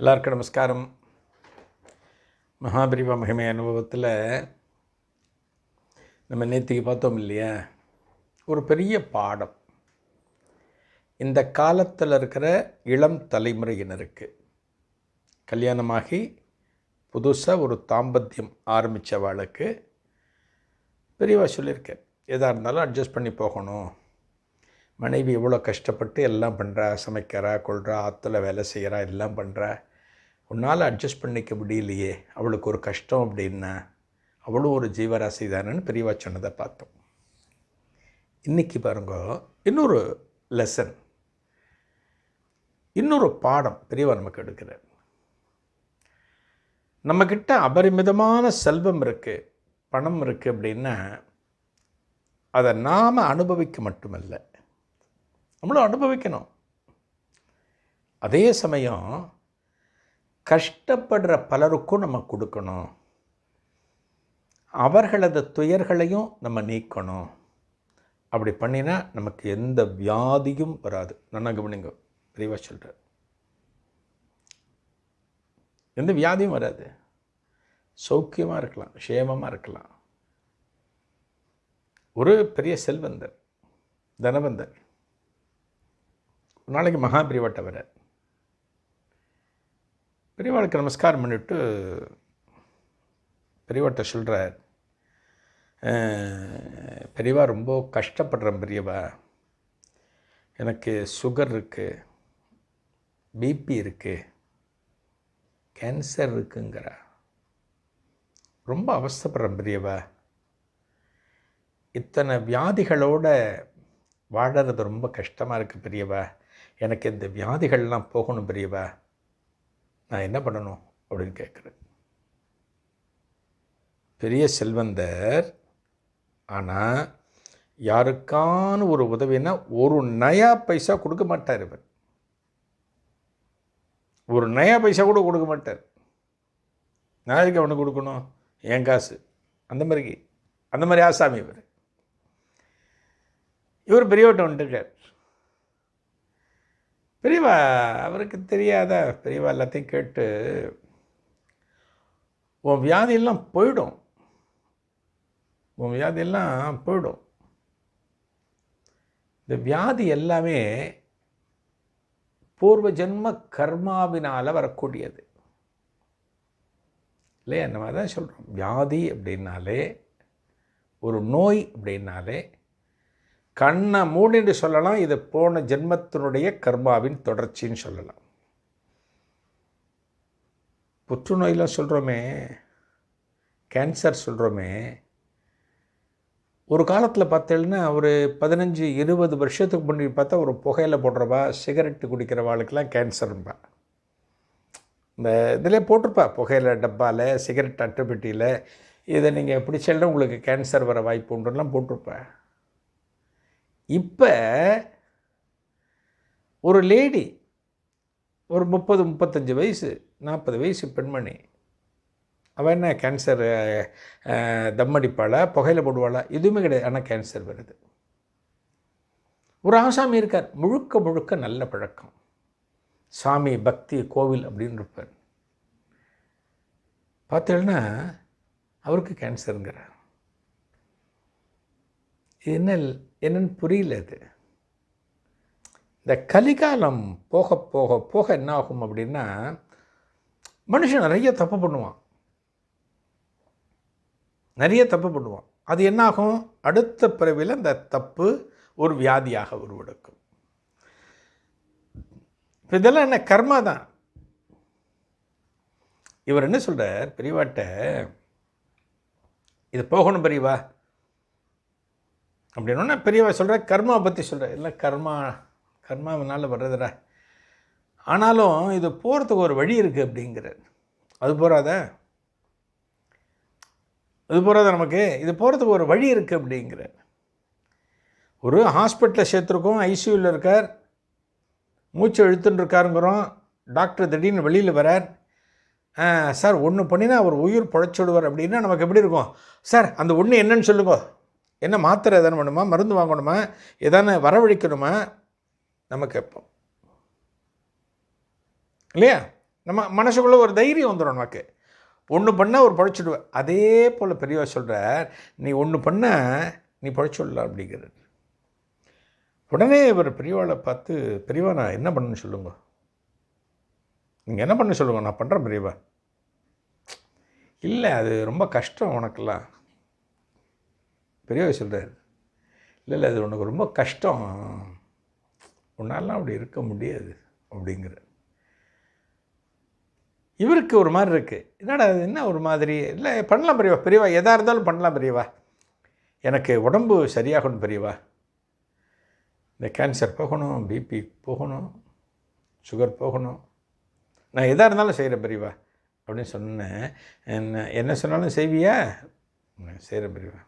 எல்லாருக்கும் நமஸ்காரம். மகாபிரிவா மகிமை அனுபவத்தில் நம்ம நேற்றுக்கு பார்த்தோம் இல்லையா? ஒரு பெரிய பாடம். இந்த காலத்தில் இருக்கிற இளம் தலைமுறையினருக்கு கல்யாணமாகி புதுசாக ஒரு தாம்பத்தியம் ஆரம்பித்தவாளுக்கு பெரியவா சொல்லியிருக்கேன். எதாக இருந்தாலும் அட்ஜஸ்ட் பண்ணி போகணும். மனைவி எவ்வளோ கஷ்டப்பட்டு எல்லாம் பண்ணுறா சமைக்கிறா கொள்கிறா ஆற்றுல வேலை செய்கிறா எல்லாம் பண்ணுறா உன்னால் அட்ஜஸ்ட் பண்ணிக்க முடியலையே. அவளுக்கு ஒரு கஷ்டம் அப்படின்னா அவளும் ஒரு ஜீவராசி தானேன்னு பெரியவா சொன்னதை பார்த்தோம். இன்றைக்கி பாருங்க இன்னொரு லெசன் இன்னொரு பாடம் பெரியவா நமக்கு எடுக்கிறார் நம்மக்கிட்ட அபரிமிதமான செல்வம் இருக்குது பணம் இருக்குது அப்படின்னா அதை நாம் அனுபவிக்க மட்டுமல்ல. நம்மளும் அனுபவிக்கணும். அதே சமயம் கஷ்டப்படுற பலருக்கும் நம்ம கொடுக்கணும். அவர்களது துயர்களையும் நம்ம நீக்கணும். அப்படி பண்ணினா நமக்கு எந்த வியாதியும் வராது. நல்லா கவனிங்க பெரியவா சொல்கிறார் எந்த வியாதியும் வராது. சௌக்கியமாக இருக்கலாம் க்ஷேமமாக இருக்கலாம். ஒரு பெரிய செல்வந்தர் தனவந்தர் ஒரு நாளைக்கு மகாபிரிவாட்ட வர பெரியவாளுக்கு நமஸ்காரம் பண்ணிவிட்டு பெரியவாட்ட சொல்கிறார் பெரியவா ரொம்ப கஷ்டப்படுறேன் பெரியவா. எனக்கு சுகர் இருக்குது பிபி இருக்குது கேன்சர் இருக்குங்கிறா. ரொம்ப அவஸ்தப்படுறேன் பெரியவா. இத்தனை வியாதிகளோட வாழறது ரொம்ப கஷ்டமாக இருக்குது பெரியவா. எனக்கு இந்த வியாதிகள்லாம் போகணும் பெரியவா. நான் என்ன பண்ணணும் அப்படின்னு கேட்குறேன். பெரிய செல்வந்தர் ஆனால் யாருக்கான ஒரு உதவினா ஒரு நயா பைசா கொடுக்க மாட்டார் இவர். ஒரு நயா பைசா கூட கொடுக்க மாட்டார். நான் எதுக்கு அவனுக்கு கொடுக்கணும். என் காசு. அந்த மாதிரி அந்த மாதிரி ஆசாமி இவர். இவர் பெரியவட்ட வந்துட்டுருக்கார் பெரியவா அவருக்கு தெரியாத பெரியவா எல்லாத்தையும் கேட்டு உன் வியாதியெல்லாம் போயிடும். உன் வியாதியெல்லாம் போயிடும். இந்த வியாதி எல்லாமே பூர்வ ஜென்ம கர்மாவினால் வரக்கூடியது. இல்லையா? அந்த மாதிரி தான் சொல்கிறோம் வியாதி அப்படின்னாலே ஒரு நோய் அப்படின்னாலே கண்ணை மூடின்னு சொல்லலாம் இது போன ஜென்மத்தினுடைய கர்மாவின் தொடர்ச்சின்னு சொல்லலாம். புற்றுநோயெலாம் சொல்கிறோமே கேன்சர் சொல்கிறோமே ஒரு காலத்தில் பார்த்தீங்கன்னா ஒரு பதினஞ்சு இருபது வருஷத்துக்கு முன்னாடி பார்த்தா ஒரு புகையில் போடுறவா சிகரெட்டு குடிக்கிறவாளுக்கெல்லாம் கேன்சரும்பா. இந்த இதில் போட்டிருப்பா புகையில் டப்பாவில் சிகரெட் அட்டைப்பெட்டியில். இதை நீங்கள் பிடிச்சாலும் உங்களுக்கு கேன்சர் வர வாய்ப்பு உண்டுலாம் போட்டிருப்பா. இப்போ ஒரு லேடி ஒரு முப்பது முப்பத்தஞ்சு வயசு நாற்பது வயசு பெண்மணி அவள் என்ன கேன்சர் தம்மடிப்பாளா புகையில போடுவாளா? எதுவுமே கிடையாது. ஆனால் கேன்சர் வருது. ஒரு ஆசாமி இருக்கார். முழுக்க முழுக்க நல்ல பழக்கம். சாமி பக்தி கோவில் அப்படின்னு இருப்பார். பார்த்தேன்னா அவருக்கு கேன்சருங்கிறார். என்ன என்னன்னு புரியல அது இந்த கலிகாலம் போக போக போக என்ன ஆகும் அப்படின்னா மனுஷன் நிறைய தப்பு பண்ணுவான். நிறைய தப்பு பண்ணுவான். அது என்னாகும்? அடுத்த பிறவியில் அந்த தப்பு ஒரு வியாதியாக உருவெடுக்கும். இதெல்லாம் என்ன கர்மா தான்? இவர் என்ன சொல்கிறார் பெரியவாட்ட இது போகணும் பெரியவா அப்படின்னா பெரியவா சொல்கிற கர்மா பற்றி சொல்கிற இல்லை கர்மா கர்மாவினால் வர்றதுடா. ஆனாலும் இது போகிறதுக்கு ஒரு வழி இருக்குது அப்படிங்கிறார். அது போகாத அது போகாத நமக்கு. இது போகிறதுக்கு ஒரு வழி இருக்குது அப்படிங்கிறார். ஒரு ஹாஸ்பிட்டலில் சேர்த்துருக்கோம் ஐசியூவில் இருக்கார். மூச்சு இழுத்துன்னு இருக்காருங்கிறோம். டாக்டர் திடீர்னு வெளியில் வரார். சார் ஒன்று பண்ணினா அவர் உயிர் பிழைச்சிடுவார் அப்படின்னா நமக்கு எப்படி இருக்கும்? சார் அந்த ஒன்று என்னன்னு சொல்லுங்க. என்ன மாத்திரை எதனா வேணுமா? மருந்து வாங்கணுமா? எதான வரவழைக்கணுமா? நம்ம கேட்போம். இல்லையா? நம்ம மனசுக்குள்ளே ஒரு தைரியம் வந்துடும் நமக்கு. ஒன்று பண்ணால் ஒரு பழச்சிடுவேன் அதே போல் பெரியவா சொல்கிறார் நீ ஒன்று பண்ண நீ பழைச்சிடலாம் அப்படிங்கிறார். உடனே இவர் பெரியவாளை பார்த்து பெரியவா நான் என்ன பண்ணுன்னு சொல்லுங்க. நீங்கள் என்ன பண்ண சொல்லுங்க? நான் பண்ணுறேன் பெரியவா. இல்லை அது ரொம்ப கஷ்டம் உனக்கெல்லாம். பெரியவர் சொல்கிறார் இல்லை இல்லை அது உனக்கு ரொம்ப கஷ்டம். உன்னாலாம் அப்படி இருக்க முடியாது அப்படிங்கிற இவருக்கு ஒரு மாதிரி இருக்குது என்னடா அது என்ன ஒரு மாதிரி? இல்லை பண்ணலாம் பெரியவா பெரியவா எதாக இருந்தாலும் பண்ணலாம் பெரியவா. எனக்கு உடம்பு சரியாகணும் பெரியவா. இந்த கேன்சர் போகணும் பிபி போகணும் சுகர் போகணும். நான் எதாக இருந்தாலும் செய்கிறேன் பெரியவா அப்படின்னு சொன்னேன். என்ன என்ன சொன்னாலும் செய்வியா? செய்கிறேன் பெரியவா.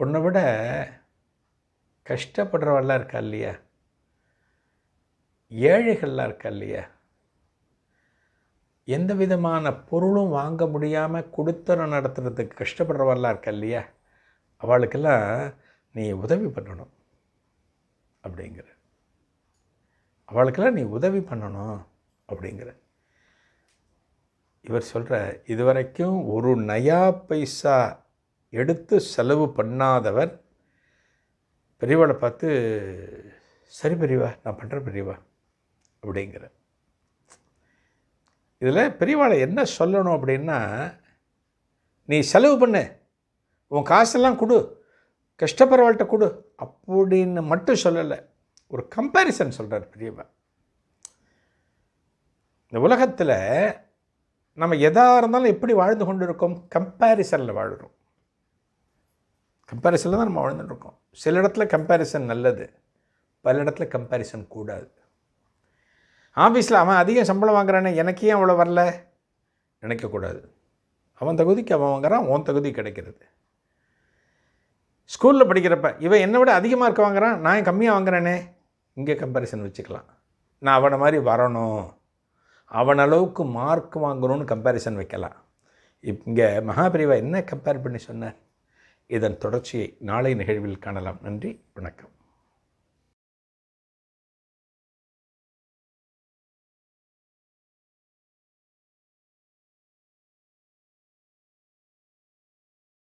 உன்னை விட கஷ்டப்படுறவெல்லாம் இருக்கா இல்லையா? ஏழைகள்லாம் இருக்கா இல்லையா? எந்த விதமான பொருளும் வாங்க முடியாமல் கொடுத்தனம் நடத்துறதுக்கு கஷ்டப்படுறவெல்லாம் இருக்கா இல்லையா? அவளுக்கெல்லாம் நீ உதவி பண்ணணும் அப்படிங்கிற. அவளுக்கெல்லாம் நீ உதவி பண்ணணும் அப்படிங்கிற. இவர் சொல்கிற இதுவரைக்கும் ஒரு நயா பைசா எடுத்து செலவு பண்ணாதவர். பெரியவாளை பார்த்து சரி பெரியவா நான் பண்ணுறேன் பெரியவா அப்படிங்கிற இதில் பெரியவாளை என்ன சொல்லணும் அப்படின்னா நீ செலவு பண்ணு உன் காசெல்லாம் கொடு கஷ்டப்படுறவாள்கிட்ட கொடு அப்படின்னு மட்டும் சொல்லலை ஒரு கம்பேரிசன் சொல்கிறார் பெரியவா. இந்த உலகத்தில் நம்ம எதாக இருந்தாலும் எப்படி வாழ்ந்து கொண்டு இருக்கோம் கம்பேரிசனில் வாழ்கிறோம் கம்பேரிசனில் தான் நம்ம வாழ்ந்துட்டுருக்கோம். சில இடத்துல கம்பேரிசன் நல்லது பல இடத்துல கம்பேரிசன் கூடாது. ஆஃபீஸில் அவன் அதிகம் சம்பளம் வாங்குறானே எனக்கு ஏன் அவ்வளோ வரல? நினைக்கக்கூடாது. அவன் தகுதிக்கு அவன் வாங்குறான் உன் தகுதி கிடைக்கிறது. ஸ்கூலில் படிக்கிறப்ப இவன் என்னை விட அதிக மார்க் வாங்குறான் நான் கம்மியாக வாங்குறேனே? இங்கே கம்பேரிசன் வச்சுக்கலாம். நான் அவனை மாதிரி வரணும். அவன் அளவுக்கு மார்க் வாங்கணும்னு கம்பேரிசன் வைக்கலாம். இங்கே மகாபிரிவா என்ன கம்பேர் பண்ணி சொன்னார்? இதன் தொடர்ச்சியை நாளை நிகழ்வில் காணலாம். நன்றி வணக்கம்.